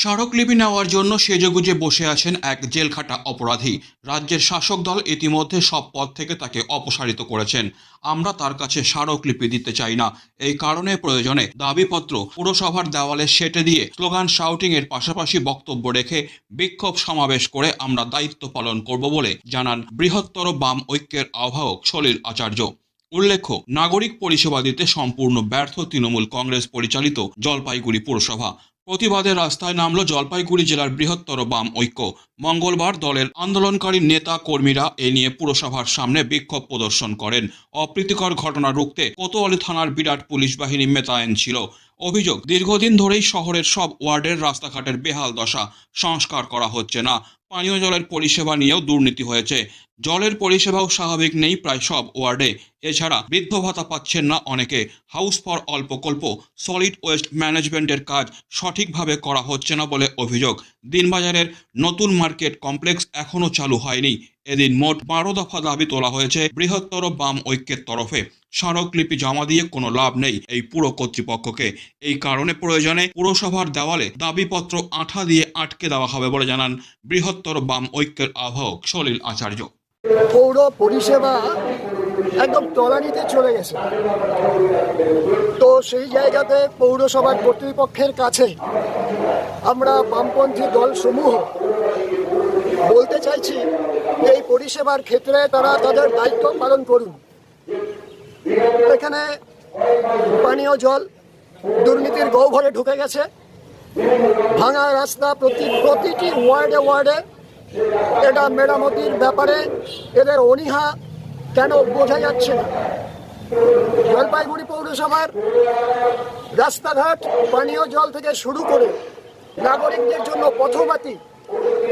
স্মারকলিপি নেওয়ার জন্য সেজেগুজে বসে আছেন এক জেলখাটা অপরাধী। রাজ্যের শাসক দল ইতিমধ্যে সব পদ থেকে তাকে অপসারিত করেছেন। আমরা তার কাছে স্মারকলিপি দিতে চাই না। এই কারণে প্রয়োজনে দাবিপত্র পুরসভার দেওয়ালে সেটে দিয়ে স্লোগান শাউটিং এর পাশাপাশি বক্তব্য রেখে বিক্ষোভ সমাবেশ করে আমরা দায়িত্ব পালন করব বলে জানান বৃহত্তর বাম ঐক্যের আহ্বায়ক সলিল আচার্য। উল্লেখ্য, নাগরিক পরিষেবা দিতে সম্পূর্ণ ব্যর্থ তৃণমূল কংগ্রেস পরিচালিত জলপাইগুড়ি পুরসভা। প্রতিবাদে রাস্তায় নামল জলপাইগুড়ি জেলার বৃহত্তর বাম ঐক্য। মঙ্গলবার দলের আন্দোলনকারী নেতা কর্মীরা এ নিয়ে পুরসভার সামনে বিক্ষোভ প্রদর্শন করেন। অপ্রীতিকর ঘটনা রুখতে কোতোয়ালি থানার বিরাট পুলিশ বাহিনী মেতায়েন ছিল। অভিযোগ, দীর্ঘদিন ধরেই শহরের সব ওয়ার্ডের রাস্তাঘাটের বেহাল দশা সংস্কার করা হচ্ছে না। পানীয় জলের পরিষেবা নিয়েও দুর্নীতি হয়েছে। জলের পরিষেবাও স্বাভাবিক নেই প্রায় সব ওয়ার্ডে। এছাড়া বৃদ্ধ ভাতা পাচ্ছেন না অনেকে। হাউস ফর অল প্রকল্প সলিড ওয়েস্ট ম্যানেজমেন্টের কাজ সঠিকভাবে করা হচ্ছে না বলে অভিযোগ। দিনবাজারের নতুন মার্কেট কমপ্লেক্স এখনও চালু হয়নি। এদিন মোট বারো দফা দাবি তোলা হয়েছে বৃহত্তর বাম ঐক্যের তরফে। স্মারকলিপি জমা দিয়ে কোনো লাভ নেই এই পুরো কর্তৃপক্ষকে। এই কারণে প্রয়োজনে পুরসভার দেওয়ালে দাবিপত্র আঠা দিয়ে আটকে দেওয়া হবে বলে জানান বৃহত্তর বাম ঐক্যের আহ্বায়ক সলিল আচার্য। পৌর পরিষেবা একদম তলানিতে চলে গেছে। তো সেই জায়গাতে পৌরসভার কর্তৃপক্ষের কাছে আমরা বামপন্থী দল সমূহ বলতে চাইছি এই পরিষেবার ক্ষেত্রে তারা তাদের দায়িত্ব পালন করুন। এখানে পানীয় জল দুর্নীতির গহ্বরে ঢুকে গেছে। ভাঙা রাস্তা প্রতি প্রতিটি ওয়ার্ডে ওয়ার্ডে এটা মেরামতির ব্যাপারে এদের অনীহা কেন বোঝা যাচ্ছে না? জলপাইগুড়ি পৌরসভার রাস্তাঘাট পানীয় জল থেকে শুরু করে নাগরিকদের জন্য পথবাতি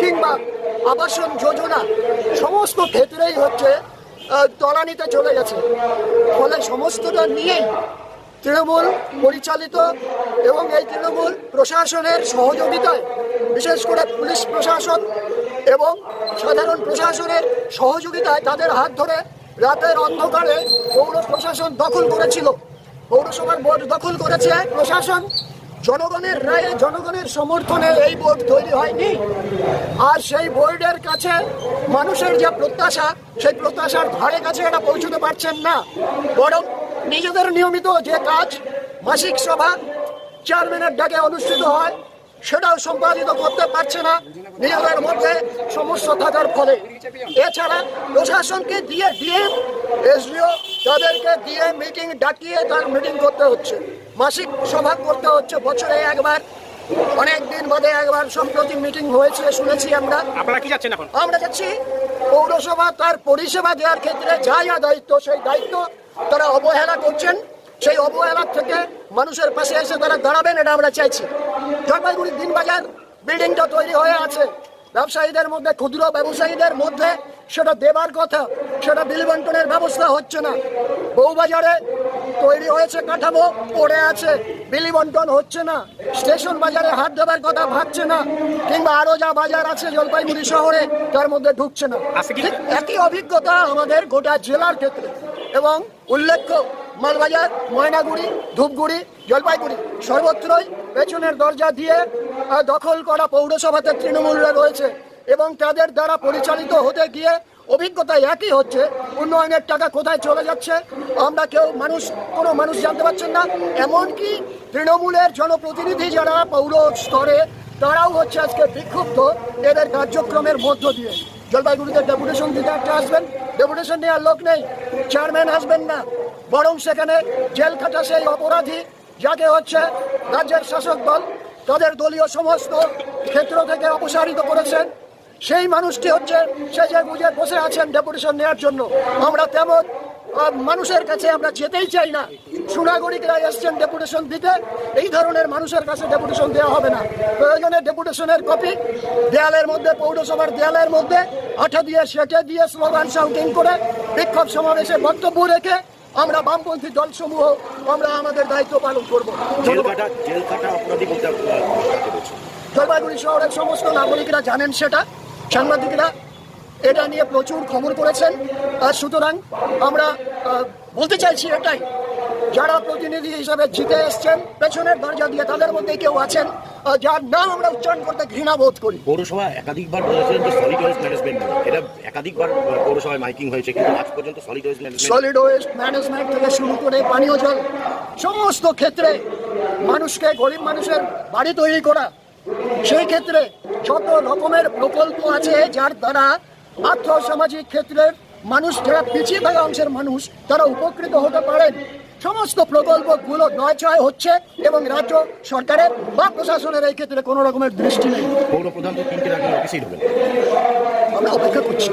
কিংবা আবাসন যোজনা সমস্ত ক্ষেত্রেই হচ্ছে তলানিতে চলে গেছে। ফলে সমস্তটা নিয়েই তৃণমূল পরিচালিত এবং এই তৃণমূল প্রশাসনের সহযোগিতায়, বিশেষ করে পুলিশ প্রশাসন এবং সাধারণ প্রশাসনের সহযোগিতায় তাদের হাত ধরে রাতের অন্ধকারে পৌর প্রশাসন দখল করেছিল। পৌরসভার বোর্ড দখল করেছে প্রশাসন। জনগণের রায়ে জনগণের সমর্থনে এই বোর্ড তৈরি হয়নি। আর সেই বোর্ডের কাছে মানুষের যে প্রত্যাশা, সেই প্রত্যাশার ধারে কাছে এটা পৌঁছতে পারছেন না। বরং নিজেদের নিয়মিত যে কাজ, মাসিক সভা চেয়ারম্যানের ডাকে অনুষ্ঠিত হয়। সেটাও সম্পাদিত করতে পারছে না নিজেদের মধ্যে সমস্যা থাকার ফলে। এছাড়া প্রশাসনকে দিয়ে দিয়ে এসডিও তাদেরকে দিয়ে মিটিং ডাকিয়ে তার মিটিং করতে হচ্ছে। মাসিক সভা করতে হচ্ছে বছরে একবার। অনেক দিন বাদে একবার সম্প্রতি মিটিং হয়েছে শুনেছি আমরা। আপনারা কি যাচ্ছেন এখন? আমরা যাচ্ছি পৌরসভা তার পরিষেবা দেওয়ার ক্ষেত্রে যা যা দায়িত্ব সেই দায়িত্ব তারা অবহেলা করছেন। সেই অবহেলার থেকে মানুষের পাশে এসে তারা দাঁড়াবেন এটা আমরা চাইছি। জলপাইগুড়ির দিনবাজার বিল্ডিংটা তৈরি হয়ে আছে। ব্যবসায়ীদের মধ্যে ক্ষুদ্র ব্যবসায়ীদের মধ্যে সেটা দেবার কথা সেটা বিল বন্টনের ব্যবস্থা হচ্ছে না। বউবাজারে তৈরি হয়েছে কাঠামো পড়ে আছে বিলি বন্টন হচ্ছে না। স্টেশন বাজারে হাত দেবার কথা ভাবছে না কিংবা আরও যা বাজার আছে জলপাইগুড়ি শহরে তার মধ্যে ঢুকছে না। একই অভিজ্ঞতা আমাদের গোটা জেলার ক্ষেত্রে। এবং উল্লেখ্য মালবাজার, ময়নাগুড়ি, ধূপগুড়ি, জলপাইগুড়ি সর্বত্রই পেছনের দরজা দিয়ে দখল করা পৌরসভাতে তৃণমূলরা রয়েছে এবং তাদের দ্বারা পরিচালিত হতে গিয়ে অভিজ্ঞতা একই হচ্ছে, উন্নয়নের টাকা কোথায় চলে যাচ্ছে, আমরা কেউ মানুষ, কোনো মানুষ জানতে পারছেন না। এমনকি তৃণমূলের জনপ্রতিনিধি যারা পৌর স্তরে, তারাও হচ্ছে আজকে বিক্ষুব্ধ এদের কার্যক্রমের মধ্য দিয়ে। জলপাইগুড়িতে ডেপুটেশন দিতে একটা আসবেন ডেপুটেশন নেওয়ার লোক নেই। চেয়ারম্যান আসবেন না। বরং সেখানে জেল খাটা সেই অপরাধী যাকে হচ্ছে রাজ্যের শাসক দল, তাদের দলীয় সমস্ত ক্ষেত্র থেকে অপসারিত করেছেন। সেই মানুষটি হচ্ছে সে যে বুঝে বসে আছেন ডেপুটেশন নেওয়ার জন্য। আমরা তেমন মানুষের কাছে আমরা যেতেই চাই না। সুনাগরিকরা এসছেন ডেপুটেশন দিতে এই ধরনের মানুষের কাছে ডেপুটেশন দেওয়া হবে না। প্রয়োজনে ডেপুটেশনের কপি দেয়ালের মধ্যে পৌরসভার দেয়ালের মধ্যে আঠা দিয়ে সেটে দিয়ে স্লোগান শাউটিং করে বিক্ষোভ সমাবেশে বক্তব্য রেখে আমরা বামপন্থী দলসমূহ আমরা আমাদের দায়িত্ব পালন করব? জলপাইগুড়ি শহরের সমস্ত নাগরিকরা জানেন সেটা। সাংবাদিকরা এটা নিয়ে প্রচুর খবর করেছেন আর সুতরাং আমরা বলতে চাইছি এটাই যারা প্রতিনিধি হিসাবে জিতে এসছেন পেছনের দরজা দিয়ে তাদের মধ্যে কেউ আছেন যার নাম আমরা উচ্চারণ করতে ঘৃণা বোধ করি। পৌরসভা একাধিকবার বলেছিলেন যে সলিড ওয়েস্ট ম্যানেজমেন্ট এটা একাধিকবার পৌরসভায় মাইকিং হয়েছে কিন্তু আজ পর্যন্ত solid waste management solid waste management থেকে শুরু করে পানীয় জল সমস্ত ক্ষেত্রে মানুষকে গরিব মানুষের বাড়ি তৈরি করা সেই ক্ষেত্রে যত রকমের প্রকল্প আছে যার দ্বারা আর্থ সামাজিক ক্ষেত্রের মানুষ যারা পিছিয়ে থাকা অংশের মানুষ তারা উপকৃত হতে পারেন। সমস্ত প্রকল্পগুলো নয়ছয় হচ্ছে এবং রাজ্য সরকারের বা প্রশাসনের এই ক্ষেত্রে কোনো রকমের দৃষ্টি নেই। তো তিনটে অফিসেই আমরা অপেক্ষা করছি।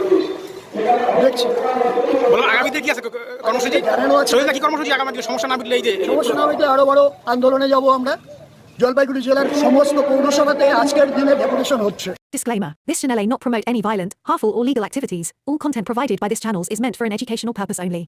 দেখছি। আগামীতে কি আছে কর্মসূচি? জানানো আছে। শহীদা কি কর্মসূচি আগামী সমস্যা না মিটলে এই যে সমস্যা না হইতে আরও বড় আন্দোলনে যাব আমরা। জলপাইগুড়ি জেলার সমস্ত পৌরসভাতে আজকের দিনে ডেপুটেশন হচ্ছে Disclaimer This channel may not promote any violent, harmful, or legal activities. All content provided by this channel is meant for an educational purpose only.